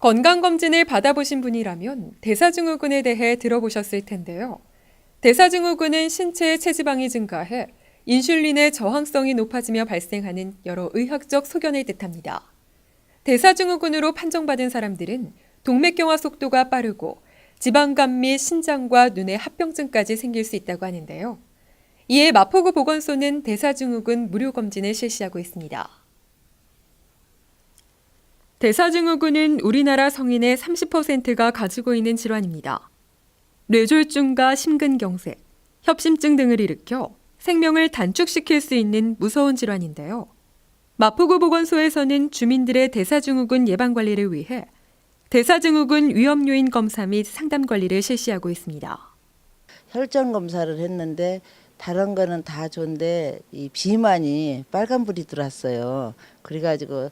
건강검진을 받아보신 분이라면 대사증후군에 대해 들어보셨을 텐데요. 대사증후군은 신체의 체지방이 증가해 인슐린의 저항성이 높아지며 발생하는 여러 의학적 소견을 뜻합니다. 대사증후군으로 판정받은 사람들은 동맥경화 속도가 빠르고 지방간 및 신장과 눈의 합병증까지 생길 수 있다고 하는데요. 이에 마포구 보건소는 대사증후군 무료 검진을 실시하고 있습니다. 대사증후군은 우리나라 성인의 30%가 가지고 있는 질환입니다. 뇌졸중과 심근경색, 협심증 등을 일으켜 생명을 단축시킬 수 있는 무서운 질환인데요. 마포구 보건소에서는 주민들의 대사증후군 예방 관리를 위해 대사증후군 위험 요인 검사 및 상담 관리를 실시하고 있습니다. 혈전 검사를 했는데 다른 거는 다 좋은데 이 비만이 빨간불이 들어왔어요. 그래가지고 이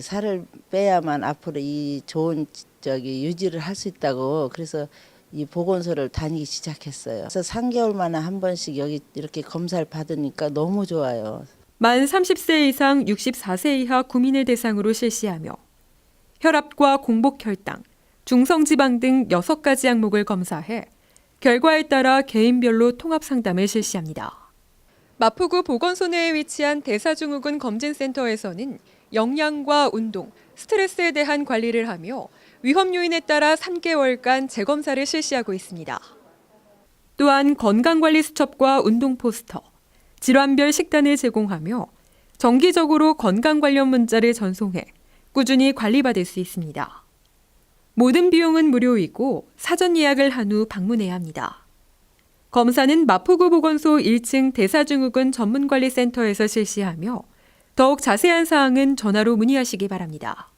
살을 빼야만 앞으로 이 좋은 저기 유지를 할 수 있다고 그래서 이 보건소를 다니기 시작했어요. 그래서 3개월 만에 한 번씩 여기 이렇게 검사를 받으니까 너무 좋아요. 만 30세 이상 64세 이하 구민을 대상으로 실시하며 혈압과 공복혈당, 중성지방 등 6가지 항목을 검사해 결과에 따라 개인별로 통합 상담을 실시합니다. 마포구 보건소 내에 위치한 대사증후군 검진센터에서는 영양과 운동, 스트레스에 대한 관리를 하며 위험 요인에 따라 3개월간 재검사를 실시하고 있습니다. 또한 건강관리 수첩과 운동 포스터, 질환별 식단을 제공하며 정기적으로 건강 관련 문자를 전송해 꾸준히 관리받을 수 있습니다. 모든 비용은 무료이고 사전 예약을 한 후 방문해야 합니다. 검사는 마포구 보건소 1층 대사증후군 전문관리센터에서 실시하며 더욱 자세한 사항은 전화로 문의하시기 바랍니다.